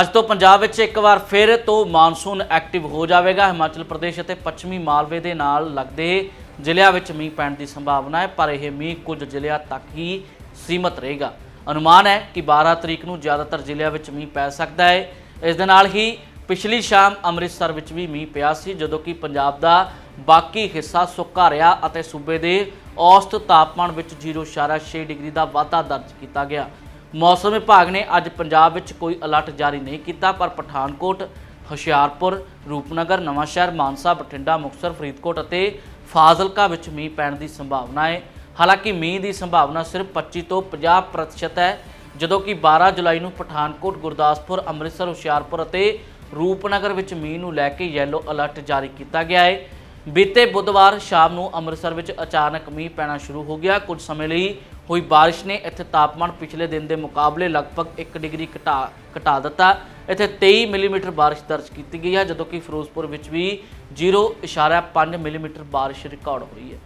ਅੱਜ ਤੋਂ ਪੰਜਾਬ ਵਿੱਚ ਇੱਕ ਵਾਰ ਫਿਰ ਤੋਂ ਮਾਨਸੂਨ ਐਕਟਿਵ ਹੋ ਜਾਵੇਗਾ। ਹਿਮਾਚਲ ਪ੍ਰਦੇਸ਼ ਅਤੇ ਪੱਛਮੀ ਮਾਲਵੇ ਦੇ ਨਾਲ ਲੱਗਦੇ ਜ਼ਿਲ੍ਹਿਆਂ ਵਿੱਚ ਮੀਂਹ ਪੈਣ ਦੀ ਸੰਭਾਵਨਾ ਹੈ, ਪਰ ਇਹ ਮੀਂਹ ਕੁਝ ਜ਼ਿਲ੍ਹਿਆਂ ਤੱਕ ਹੀ ਸੀਮਤ ਰਹੇਗਾ। ਅਨੁਮਾਨ ਹੈ ਕਿ 12 ਤਰੀਕ ਨੂੰ ਜ਼ਿਆਦਾਤਰ ਜ਼ਿਲ੍ਹਿਆਂ ਵਿੱਚ ਮੀਂਹ ਪੈ ਸਕਦਾ ਹੈ। ਇਸ ਦੇ ਨਾਲ ਹੀ ਪਿਛਲੀ ਸ਼ਾਮ ਅੰਮ੍ਰਿਤਸਰ ਵਿੱਚ ਵੀ ਮੀਂਹ ਪਿਆ ਸੀ, ਜਦੋਂ ਕਿ ਪੰਜਾਬ ਦਾ ਬਾਕੀ ਹਿੱਸਾ ਸੁੱਕਾ ਰਿਹਾ ਅਤੇ ਸੂਬੇ ਦੇ ਔਸਤ ਤਾਪਮਾਨ ਵਿੱਚ 0.6 ਡਿਗਰੀ ਦਾ ਵਾਧਾ ਦਰਜ ਕੀਤਾ ਗਿਆ। ਮੌਸਮ ਵਿਭਾਗ ਨੇ ਅੱਜ ਪੰਜਾਬ ਵਿੱਚ ਕੋਈ ਅਲਰਟ ਜਾਰੀ ਨਹੀਂ ਕੀਤਾ, ਪਰ ਪਠਾਨਕੋਟ, ਹੁਸ਼ਿਆਰਪੁਰ, ਰੂਪਨਗਰ, ਨਵਾਂਸ਼ਹਿਰ, ਮਾਨਸਾ, ਬਠਿੰਡਾ, ਮੁਕਤਸਰ, ਫਰੀਦਕੋਟ ਅਤੇ ਫਾਜ਼ਿਲਕਾ ਵਿੱਚ ਮੀਂਹ ਪੈਣ ਦੀ ਸੰਭਾਵਨਾ ਹੈ। ਹਾਲਾਂਕਿ ਮੀਂਹ ਦੀ ਸੰਭਾਵਨਾ ਸਿਰਫ 25 ਤੋਂ 50% ਹੈ, ਜਦੋਂ ਕਿ 12 ਜੁਲਾਈ ਨੂੰ ਪਠਾਨਕੋਟ, ਗੁਰਦਾਸਪੁਰ, ਅੰਮ੍ਰਿਤਸਰ, ਹੁਸ਼ਿਆਰਪੁਰ ਅਤੇ ਰੂਪਨਗਰ ਵਿੱਚ ਮੀਂਹ ਨੂੰ ਲੈ ਕੇ ਯੈਲੋ ਅਲਰਟ ਜਾਰੀ ਕੀਤਾ ਗਿਆ ਹੈ। ਬੀਤੇ ਬੁੱਧਵਾਰ ਸ਼ਾਮ ਨੂੰ ਅੰਮ੍ਰਿਤਸਰ ਵਿੱਚ ਅਚਾਨਕ ਮੀਂਹ ਪੈਣਾ ਸ਼ੁਰੂ ਹੋ ਗਿਆ। ਕੁਝ ਸਮੇਂ ਲਈ ਹੋਈ ਬਾਰਿਸ਼ ਨੇ ਇੱਥੇ ਤਾਪਮਾਨ ਪਿਛਲੇ ਦਿਨ ਦੇ ਮੁਕਾਬਲੇ ਲਗਭਗ 1 ਡਿਗਰੀ ਘਟਾ ਘਟਾ ਦਿੱਤਾ। ਇੱਥੇ 23 ਮਿਲੀਮੀਟਰ ਬਾਰਿਸ਼ ਦਰਜ ਕੀਤੀ ਗਈ ਹੈ, ਜਦੋਂ ਕਿ ਫਿਰੋਜ਼ਪੁਰ ਵਿੱਚ ਵੀ 0.5 ਮਿਲੀਮੀਟਰ ਬਾਰਿਸ਼ ਰਿਕਾਰਡ ਹੋਈ ਹੈ।